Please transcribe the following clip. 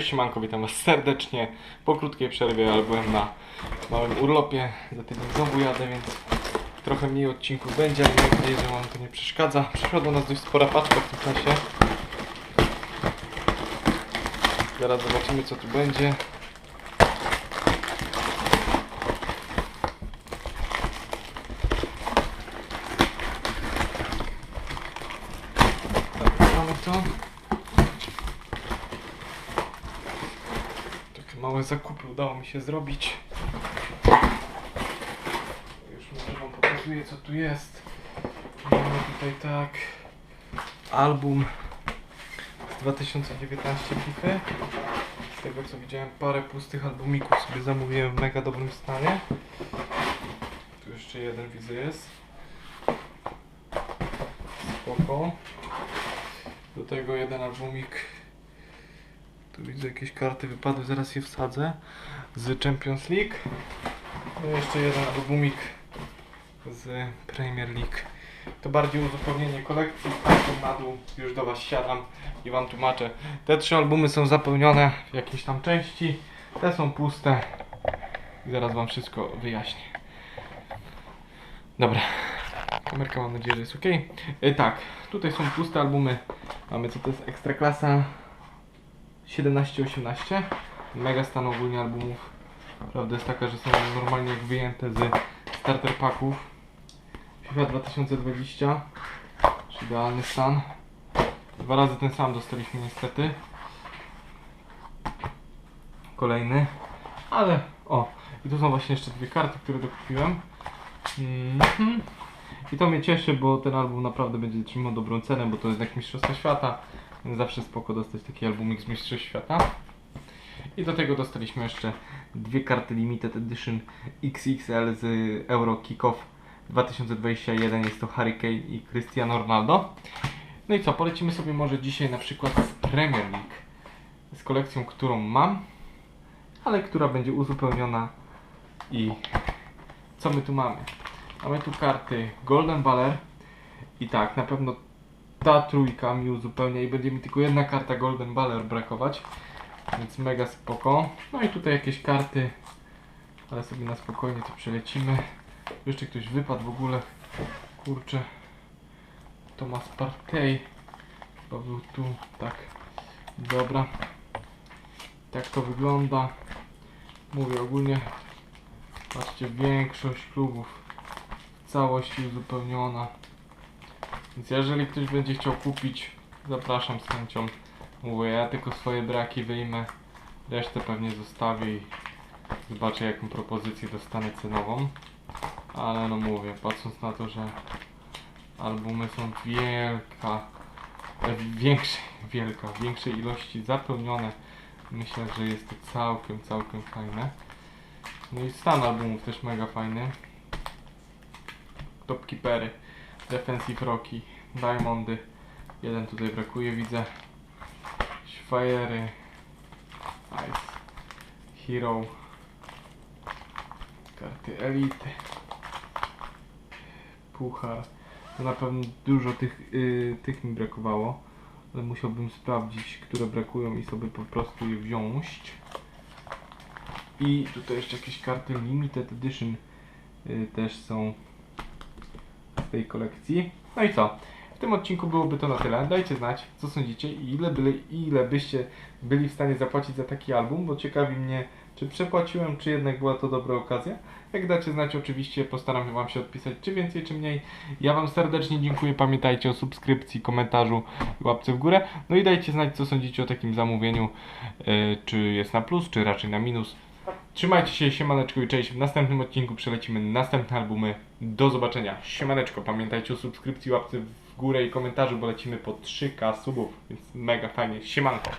Siemanko, witam was serdecznie. Po krótkiej przerwie, ale byłem na małym urlopie. Za tydzień znowu jadę, więc trochę mniej odcinków będzie, ale mam nadzieję, że wam to nie przeszkadza. Przyszła do nas dość spora paczka w tym czasie. Zaraz zobaczymy co tu będzie. Tak, mamy to. Małe zakupy udało mi się zrobić. Już może wam pokazuję co tu jest. Mamy tutaj tak album z 2019 FIFA. Z tego co widziałem parę pustych albumików sobie zamówiłem w mega dobrym stanie. Tu jeszcze jeden widzę jest. Spoko. Do tego jeden albumik tu widzę jakieś karty wypadły, zaraz je wsadzę. Z Champions League. No jeszcze jeden albumik z Premier League. To bardziej uzupełnienie kolekcji. Tam na dół już do Was siadam i Wam tłumaczę. Te trzy albumy są zapełnione w jakiejś tam części. Te są puste. I zaraz Wam wszystko wyjaśnię. Dobra. Kamerka mam nadzieję, że jest ok. tak, tutaj są puste albumy. Mamy co to jest Ekstraklasa 17-18. Mega stan ogólnie albumów. Prawda jest taka, że są normalnie wyjęte z starter packów. FIFA 2020. Czy idealny stan. Dwa razy ten sam dostaliśmy niestety. Kolejny. Ale o, i tu są właśnie jeszcze dwie karty, które dokupiłem. Mhm. I to mnie cieszy, bo ten album naprawdę będzie trzymał dobrą cenę, bo to jest jak Mistrzostwa Świata. Zawsze spoko dostać taki albumik z Mistrzostw Świata. I do tego dostaliśmy jeszcze dwie karty Limited Edition XXL z Euro Kickoff 2021. Jest to Harry Kane i Cristiano Ronaldo. No i co, polecimy sobie może dzisiaj na przykład z Premier League. Z kolekcją, którą mam, ale która będzie uzupełniona. I co my tu mamy? Mamy tu karty Golden Baller. I tak, na pewno ta trójka mi uzupełnia i będzie mi tylko jedna karta Golden Baller brakować. Więc mega spoko. No i tutaj jakieś karty, ale sobie na spokojnie to przelecimy. Jeszcze ktoś wypadł w ogóle. Kurczę. Thomas Partey. Chyba był tu. Tak. Dobra. Tak to wygląda. Mówię ogólnie. Patrzcie, większość klubów w całości uzupełniona. Więc jeżeli ktoś będzie chciał kupić, zapraszam z chęcią. Mówię, ja tylko swoje braki wyjmę, resztę pewnie zostawię i zobaczę jaką propozycję dostanę cenową. Ale no mówię, patrząc na to, że albumy są wielka, większej, wielka, większej ilości zapełnione, myślę, że jest to całkiem, całkiem fajne. No i stan albumów też mega fajny. Topkeepery, Defensive Rocky, Diamondy. Jeden tutaj brakuje, widzę. Fajery, Ice, Hero, karty Elity, Puchar. To na pewno dużo tych, y, tych mi brakowało, ale musiałbym sprawdzić, które brakują i sobie po prostu je wziąć. I tutaj jeszcze jakieś karty Limited Edition y, też są z tej kolekcji. No i co? W tym odcinku byłoby to na tyle. Dajcie znać, co sądzicie i ile, byli, ile byście byli w stanie zapłacić za taki album, bo ciekawi mnie, czy przepłaciłem, czy jednak była to dobra okazja. Jak dacie znać, oczywiście postaram się Wam się odpisać, czy więcej, czy mniej. Ja Wam serdecznie dziękuję. Pamiętajcie o subskrypcji, komentarzu i łapce w górę. No i dajcie znać, co sądzicie o takim zamówieniu. Yy, czy jest na plus, czy raczej na minus. Trzymajcie się, siemaneczko i cześć. W następnym odcinku przelecimy następne albumy. Do zobaczenia. Siemaneczko. Pamiętajcie o subskrypcji, łapce w górę i komentarzu, bo lecimy po 3k subów, więc mega fajnie. Siemanko.